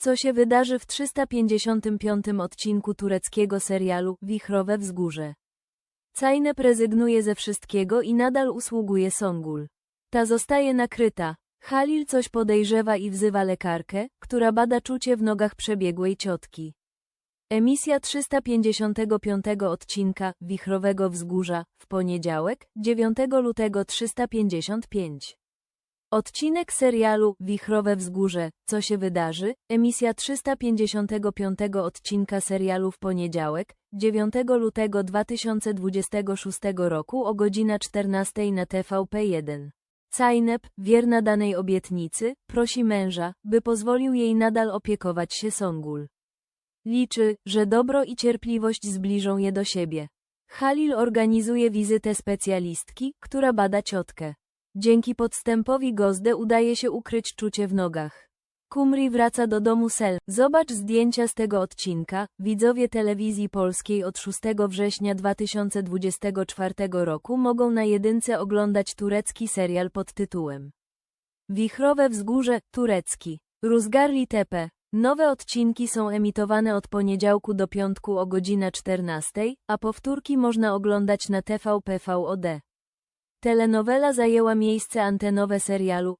Co się wydarzy w 355 odcinku tureckiego serialu Wichrowe Wzgórze? Cajnep rezygnuje ze wszystkiego i nadal usługuje Songul. Ta zostaje nakryta. Halil coś podejrzewa i wzywa lekarkę, która bada czucie w nogach przebiegłej ciotki. Emisja 355 odcinka Wichrowego Wzgórza w poniedziałek, 9 lutego 355. Odcinek serialu Wichrowe Wzgórze, co się wydarzy? Emisja 355 odcinka serialu w poniedziałek, 9 lutego 2026 roku o godzina 14 na TVP1. Cajnep, wierna danej obietnicy, prosi męża, by pozwolił jej nadal opiekować się Songul. Liczy, że dobro i cierpliwość zbliżą je do siebie. Halil organizuje wizytę specjalistki, która bada ciotkę. Dzięki podstępowi Gozdę udaje się ukryć czucie w nogach. Kumri wraca do domu Sel. Zobacz zdjęcia z tego odcinka. Widzowie telewizji polskiej od 6 września 2024 roku mogą na jedynce oglądać turecki serial pod tytułem Wichrowe Wzgórze, turecki. Ruzgarli Tepe. Nowe odcinki są emitowane od poniedziałku do piątku o godzina 14, a powtórki można oglądać na TVP VOD. Telenowela zajęła miejsce antenowe serialu